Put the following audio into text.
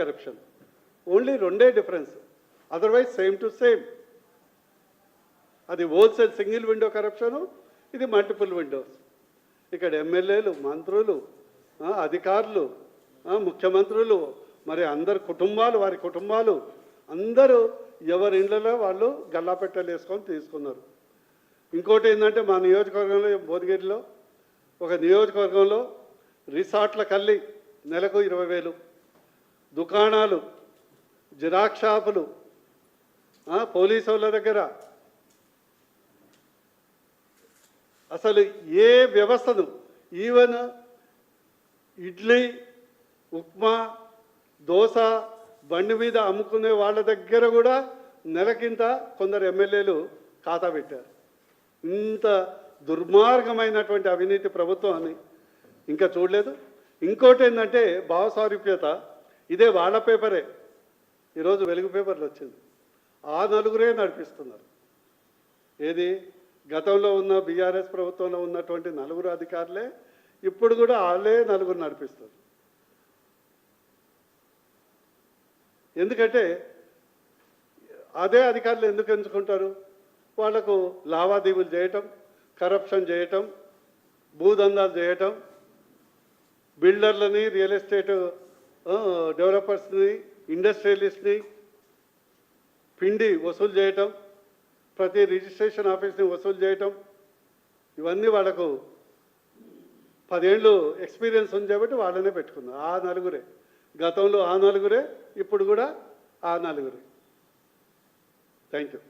Corruption only రెండే difference otherwise same to same అది wholesale single window corruption ఇది multiple windows ఇక్కడ ఎమ్మెల్యేలు మంత్రులు అధికారులు ముఖ్యమంత్రులు మరి అందరు కుటుంబాలు వారి కుటుంబాలు అందరూ ఎవరి ఇళ్ళలో వాళ్ళు గల్లాపెట్టలు వేసుకొని తీసుకున్నారు. ఇంకోటి ఏంటంటే మా నియోజకవర్గంలో భువనగిరిలో ఒక నియోజకవర్గంలో రిసార్ట్ల కల్లి నెలకు ఇరవై వేలు. దుకాణాలు జిరాక్షాపులు పోలీసు వాళ్ళ దగ్గర. అసలు ఏ వ్యవస్థను ఈవెన్ ఇడ్లీ ఉప్మా దోశ బండి మీద అమ్ముకునే వాళ్ళ దగ్గర కూడా నెలకింత కొందరు ఎమ్మెల్యేలు ఖాతా పెట్టారు. ఇంత దుర్మార్గమైనటువంటి అవినీతి ప్రభుత్వం అని. ఇంకా చూడలేదు. ఇంకోటి ఏంటంటే భావసారూప్యత. ఇదే వాళ్ళ పేపరే. ఈరోజు వెలుగు పేపర్లు వచ్చింది. ఆ నలుగురే నడిపిస్తున్నారు. ఏది? గతంలో ఉన్న బీఆర్ఎస్ ప్రభుత్వంలో ఉన్నటువంటి నలుగురు అధికారులే ఇప్పుడు కూడా వాళ్ళే నలుగురు నడిపిస్తారు ఎందుకంటే అదే అధికారులు ఎందుకు ఎంచుకుంటారు? వాళ్ళకు లావాదేవీలు చేయటం కరప్షన్ చేయటం భూదందాలు చేయటం బిల్డర్లని రియల్ ఎస్టేట్ డెవలపర్స్ని ఇండస్ట్రియలిస్ట్ని పిండి వసూలు చేయటం ప్రతి రిజిస్ట్రేషన్ ఆఫీస్ని వసూలు చేయటం ఇవన్నీ వాళ్ళకు పదేళ్ళు ఎక్స్పీరియన్స్ ఉంది కాబట్టి వాళ్ళనే పెట్టుకున్నారు. ఆ నలుగురే. గతంలో ఆ నలుగురే ఇప్పుడు కూడా ఆ నలుగురే. Thank you